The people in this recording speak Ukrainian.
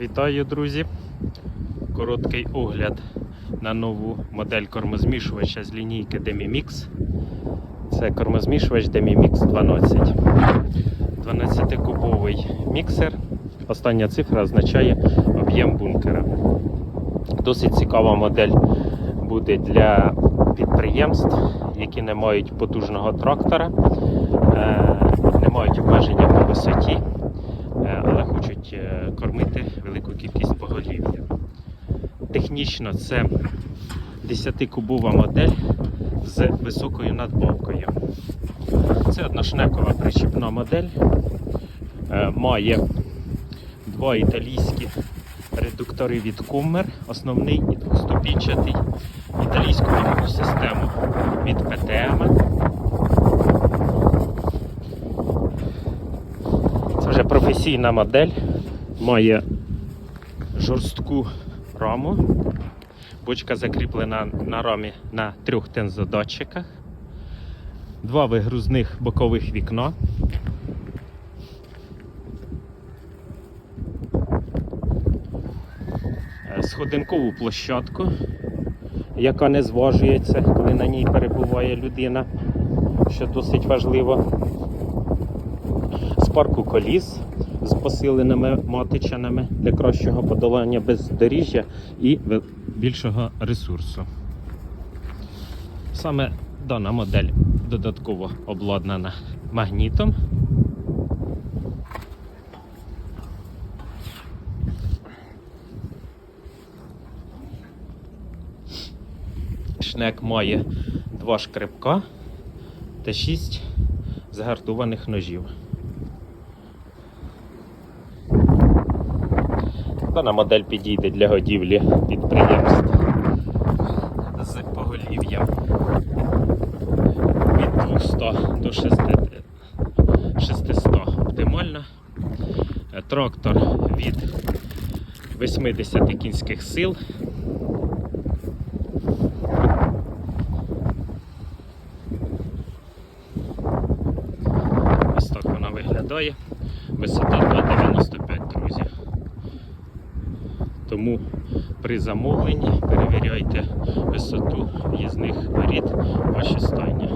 Вітаю, друзі! Короткий огляд на нову модель кормозмішувача з лінійки Demimix. Це кормозмішувач Demimix 12. 12-кубовий міксер. Остання цифра означає об'єм бункера. Досить цікава модель буде для підприємств, які не мають потужного трактора, е, не мають обмеження по висоті кількість поголів'я. Технічно це 10-кубова модель з високою надбавкою. Це одношнекова причіпна модель. Е, Має два італійські редуктори від Kummer, основний і двохступінчатий, італійську вільну систему від PTM. Це вже професійна модель, має жорстку раму. Бочка закріплена на рамі на трьох тензодатчиках, два вигрузних бокових вікна. Е, Сходинкову площадку, яка не зважується, коли на ній перебуває людина, що досить важливо з парку коліс з посиленими мотичанами для кращого подолання бездоріжжя і більшого ресурсу. Саме дана модель додатково обладнана магнітом. Шнек має два шкребка та шість згартованих ножів. Дана модель підійде для годівлі підприємств з поголів'ям від 200 до 600 оптимально. Трактор від 80 кінських сил. Ось так вона виглядає. Висота 2,95, друзі. Тому при замовленні перевіряйте висоту в'їзних воріт ваші стайні.